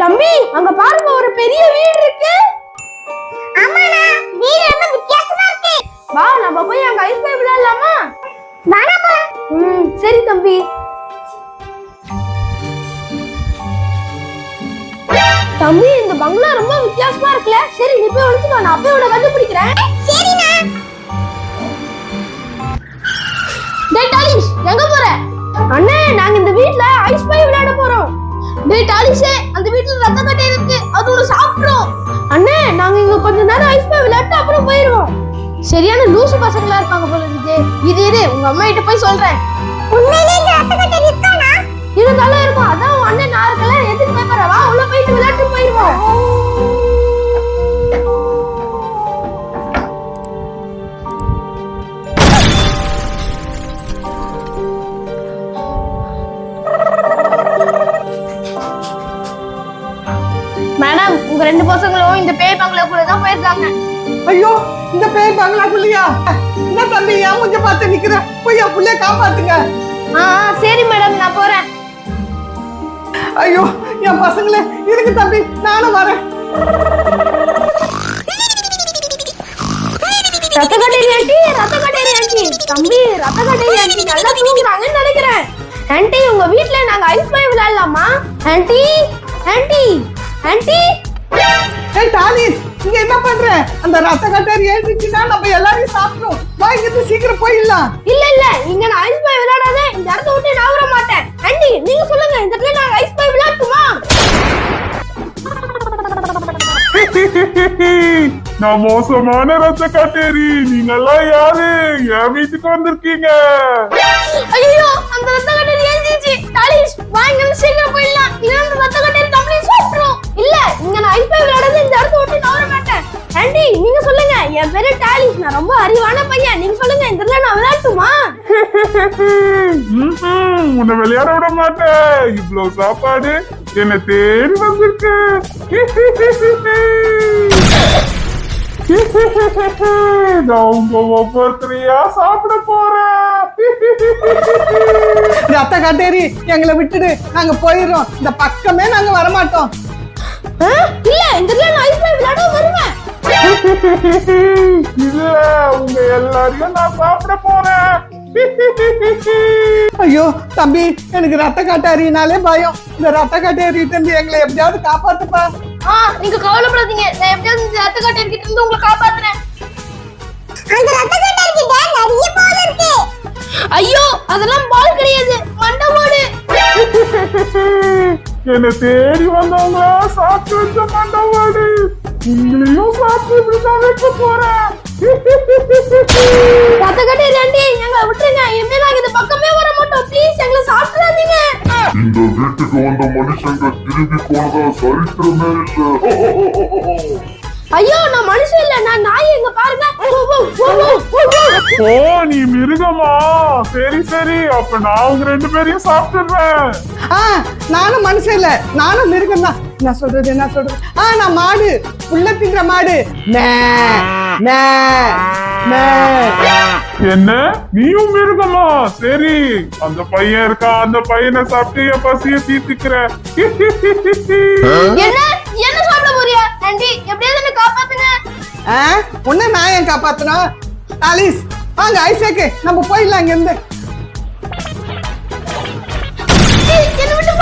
தம்பி அங்க பாருங்க ஒரு பெரிய வீடு இருக்கு. ஆமாண்ணா வீடு ரொம்ப வித்தியாசமா இருக்கு. வா நம்ம போய் அங்க ஐஸ் பை விளையாடலாமா? வாடா ம் சரி தம்பி. தம்பி இந்த பங்களா ரொம்ப வித்தியாசமா இருக்குல்ல. சரி நீ போய் ஒளிச்சுக்கோ நான் போய் உன்னை கண்டுபிடிக்கிறேன். டேய் டாலிஷே அந்த வீட்ல ரத்த கட்டை இருக்கு. அது ஒரு சாப்பிடுறோம் அண்ணே நாங்க இங்க கொஞ்ச நேரம் ஐஸ் பை விளையாட்டு அப்புறம் போயிருவோம். சரியான லூசு பசங்களா இருப்பாங்க போல இருக்கு இது இது உங்க அம்மா கிட்ட போய் சொல்றேன். உண்மையிலே இந்த ரத்தக்கட்டை இருக்கானா இருந்தாலும் இருக்கும் அதான் உன் அண்ணன் நான் ரெண்டு பசங்களும் இந்த பேய் பங்களாக்குள்ள தான் போயிருக்காங்க. ஐயோ இந்த பேய் பங்களாக்குள்ளையா? என்ன தம்பி ஏன் முஞ்ச பார்த்து நிக்கிற? போய் என் புள்ளைய காப்பாத்துங்க. ஆ ஆ, சரி மேடம் நான் போறேன். ஐயோ என் பசங்களே இருக்கு தம்பி நானும் வரேன். ரத்த கட்டேரி ஆண்டி ரத்த கட்டேரி ஆண்டி. தம்பி ரத்த கட்டேரி ஆண்டி நல்லா தூங்குறாங்கன்னு நினைக்கிறேன். ஆண்டி உங்க வீட்ல நாங்க ஐஸ் பை விளையாடலாமா? Aunty aunty aunty. ஏய் டாலிஸ் இங்க என்ன பண்ற? அந்த ரத்த கட்டாரி ஏறிச்சுன்னா நம்ம எல்லாரையும் சாப்பிட்டோம் வா இங்க இருந்து சீக்கிரம் போயிடலாம். இல்ல இல்ல இங்க நான் ஐஸ் பை விளையாடாத. இந்த இடத்த விட்டு நான் வர மாட்டேன். ஆண்டி நீங்க சொல்லுங்க இந்த இடத்துல நாங்க ஐஸ் பை விளையாட்டுமா நான் மோசமான ரத்த காட்டேரி. நீங்கெல்லாம் யாரு? என் வீட்டுக்கு வந்திருக்கீங்க. ஐயோ அந்த ரத்த கட்டேரி ஏஞ்சிச்சு டாலிஸ் வா இங்க இருந்து சீக்கிரம் போயிடலாம். இல்ல அந்த ரத்த கட்டேரி என் பேரு டாலிஸ் நான் ரொம்ப அறிவான பையன். நீங்க சொல்லுங்க இந்த இடத்துல நான் விளையாட்டுமா? உன்னை விளையாட விட மாட்டேன். இவ்வளவு சாப்பாடு என்னை தேடி வந்திருக்கு. நான் உங்க ஒவ்வொருத்தரையா சாப்பிட போறேன். ரத்த கட்டேரி எங்களை விட்டுடு. நாங்க போயிடுறோம். இந்த பக்கமே நாங்க வரமாட்டோம்? இல்ல இந்த இடத்துல நான் ஐஸ் பை விளையாட இல்ல உங்க எல்லாரையும் நான் சாப்பிட போறேன் ஐயோ தம்பி எனக்கு ரத்த கட்டாரினாலே பயம். இந்த ரத்த கட்டேரிட்டு இருந்து எங்களை எப்படியாவது காப்பாத்துப்பா. ஆ நீங்க கவலைப்படாதீங்க. நான் எப்படியாவது இந்த ரத்த கட்டேரி கிட்ட இருந்து உங்களை காப்பாத்துறேன். அந்த ரத்தக்கட்டை கிட்ட நிறைய பால் இருக்கு. ஐயோ அதெல்லாம் பால் கிடையாது. மண்டபோடு என்னை தேடி வந்தவங்களா? சாப்பிட்டு வச்ச மண்டவாடு உங்களையும் சாப்பிட்டு இப்படிதான் வைக்க போறேன். ரத்த கட்டேரி ஆண்டி எங்களை விட்டுருங்க. இனிமே நாங்க இந்த பக்கமே வர மாட்டோம். ப்ளீஸ் எங்களை சாப்பிடாதீங்க. இந்த வீட்டுக்கு வந்த மனுஷங்க திரும்பி போனதா சரித்திரமே இல்ல. ஐயோ நான் மனுஷன் இல்ல. நான் நாய். எங்க பாருங்க. ஓ, நீ மிருகமா? சரி சரி. அப்ப நான் உங்க ரெண்டு பேரையும் சாப்பிட்டுறேன். ஆ நானும் மனுஷன் இல்ல. நானும் மிருகம் தான் என்ன சொல்றது என்ன சொல்றது? ஆ நான் மாடு. புள்ள திங்கிற மாடு. மே மே மே. என்ன? நீயும் மிருகமா? சரி. அந்த பையன் இருக்கா? அந்த பையனை சாப்பிட்டு என் பசிய தீர்த்துக்கிற என்ன? என்ன உன்ன நான் ஏன் காப்பாத்தணும் ஆலிஸ் வாங்க ஐசேக்கு நம்ம போயிடலாம் இங்க இருந்து என்ன விட்டு